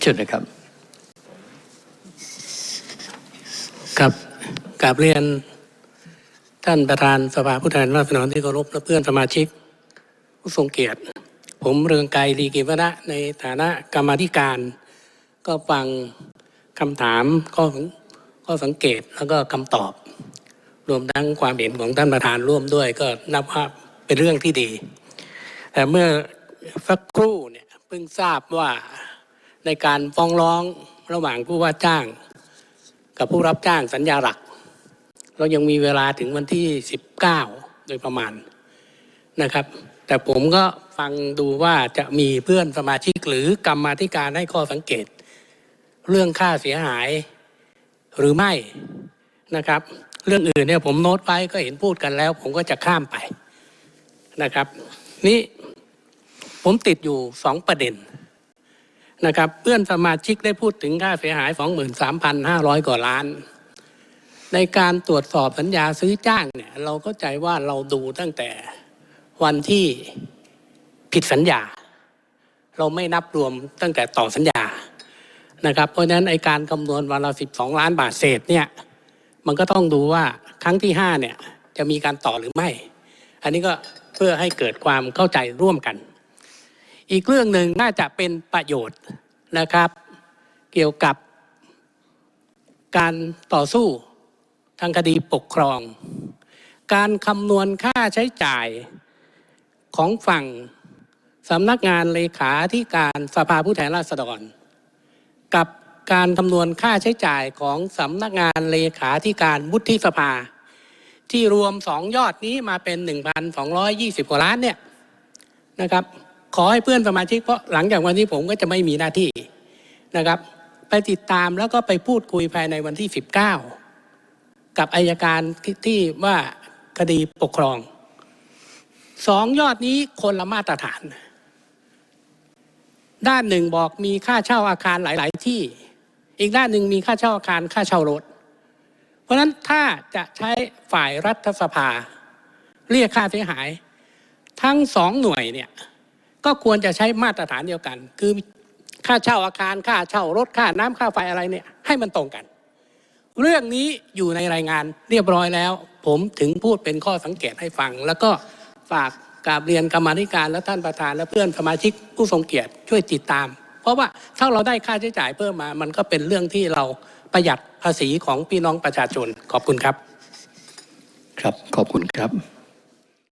เชิญนะครับกับกราบเรียนท่านประธานสภาผู้แทนราษฎรที่เคารพและเพื่อนสมาชิก ผู้ทรงเกียรติ ผมเรืองไกรลีกิวนะในฐานะกรรมธิการ ก็ฟังคำถามข้อข้อสังเกตแล้วก็คำตอบ รวมทั้งความเห็นของท่านประธานร่วมด้วย ก็นับว่าเป็นเรื่องที่ดี แต่เมื่อสักครู่เนี่ยเพิ่งทราบว่า ในการฟ้องร้องระหว่างผู้ว่าจ้าง กับผู้รับจ้างสัญญาหลัก เรายังมีเวลาถึงวันที่ 19 โดยประมาณนะครับ แต่ผมก็ฟังดูว่าจะมีเพื่อนสมาชิกหรือกรรมาธิการให้ข้อสังเกต เรื่องค่าเสียหายหรือไม่นะครับ เรื่องอื่นเนี่ยผมโน้ตไว้ก็เห็นพูดกันแล้ว ผมก็จะข้ามไปนะครับ นี่ผมติดอยู่สองประเด็น นะครับเพื่อนสมาชิกได้พูดถึงค่าเสียหาย 23,500 กว่าล้าน ในการตรวจสอบสัญญาซื้อจ้างเนี่ยเราเข้าใจว่าเราดูตั้งแต่วันที่ผิดสัญญา เราไม่นับรวมตั้งแต่ต่อสัญญานะครับ เพราะฉะนั้นไอการคำนวณวันละ12 ล้านบาทเศษเนี่ยมันก็ต้องดูว่าครั้งที่5เนี่ยจะมีการต่อหรือไม่ อันนี้ก็เพื่อให้เกิดความเข้าใจร่วมกัน อีกเรื่องหนึ่งน่าจะเป็นประโยชน์ นะครับ เกี่ยวกับการต่อสู้ทางคดีปกครอง การคำนวณค่าใช้จ่ายของฝั่งสำนักงานเลขาธิการสภาผู้แทนราษฎร กับการคำนวณค่าใช้จ่ายของสำนักงานเลขาธิการวุฒิสภา ที่รวมสองยอดนี้มาเป็น 1,220 กว่าล้านเนี่ยนะครับ ขอให้เพื่อนสมาชิกเพราะหลังจากวันนี้ผมก็จะไม่มีหน้าที่ นะครับ ไปติดตามแล้วก็ไปพูดคุยภายในวันที่ 19 กับอายการที่ว่าคดีปกครองสองยอดนี้คนละมาตรฐาน ด้านหนึ่งบอกมีค่าเช่าอาคารหลาย ๆ ที่ อีกด้านหนึ่งมีค่าเช่าอาคารค่าเช่ารถ เพราะฉะนั้นถ้าจะใช้ฝ่ายรัฐสภา เรียกค่าเสียหาย ทั้งสองหน่วยเนี่ยก็ควรจะใช้มาตรฐานเดียวกัน คือ ค่าเช่าอาคารค่าเช่ารถค่าน้ำค่าไฟอะไรเนี่ยให้มันตรงกัน เรื่องนี้อยู่ในรายงานเรียบร้อยแล้ว ผมถึงพูดเป็นข้อสังเกตให้ฟัง แล้วก็ฝากกราบเรียนกรรมาธิการและท่านประธานและเพื่อนสมาชิกผู้ทรงเกียรติช่วยติดตาม เพราะว่าถ้าเราได้ค่าใช้จ่ายเพิ่มมา มันก็เป็นเรื่องที่เราประหยัดภาษีของพี่น้องประชาชนขอบคุณครับ ครับขอบคุณครับ